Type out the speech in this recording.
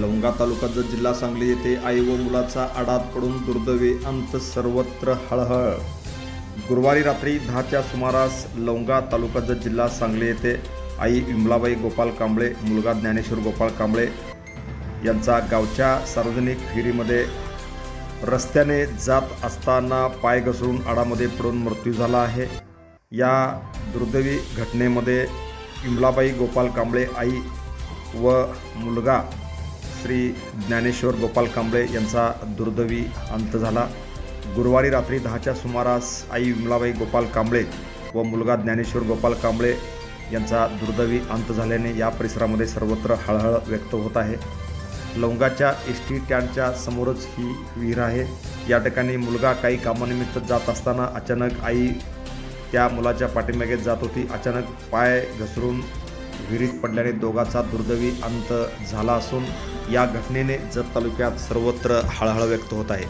लवंगा तालुक्याचा जिल्हा सांगली येथे आई व मुलाचा आडात पडून दुर्दैवी अंत सर्वत्र हळहळ. गुरुवारी रात्री दहाच्या सुमारास लवंगा तालुक्याचा जिल्हा सांगली येथे आई विमलाबाई गोपाल कांबळे मुलगा ज्ञानेश्वर गोपाल कांबळे यांचा गावच्या सार्वजनिक विहिरीमध्ये रस्त्याने जात असताना पाय घसरून आडामध्ये पडून मृत्यू झाला आहे. या दुर्दैवी घटनेमध्ये इमलाबाई गोपाल कांबळे आई व मुलगा श्री ज्ञानेश्वर गोपाल कांबळे यांचा दुर्दैवी अंत झाला. गुरुवारी रात्री दहाच्या सुमारास आई विमलाबाई गोपाल कांबळे व मुलगा ज्ञानेश्वर गोपाल कांबळे यांचा दुर्दैवी अंत झाल्याने या परिसरामध्ये सर्वत्र हळहळ व्यक्त होत आहे. लवंगाच्या एस टी स्टँडच्या समोरच ही विहीर आहे. या ठिकाणी मुलगा काही कामानिमित्त जात असताना अचानक आई त्या मुलाच्या पाठीमागे जात होती. अचानक पाय घसरून विहिरीत पडल्याने दोघाचा दुर्दैवी अंत झाला असून या घटनेने जत तालुक्यात सर्वत्र हळहळ व्यक्त होत आहे.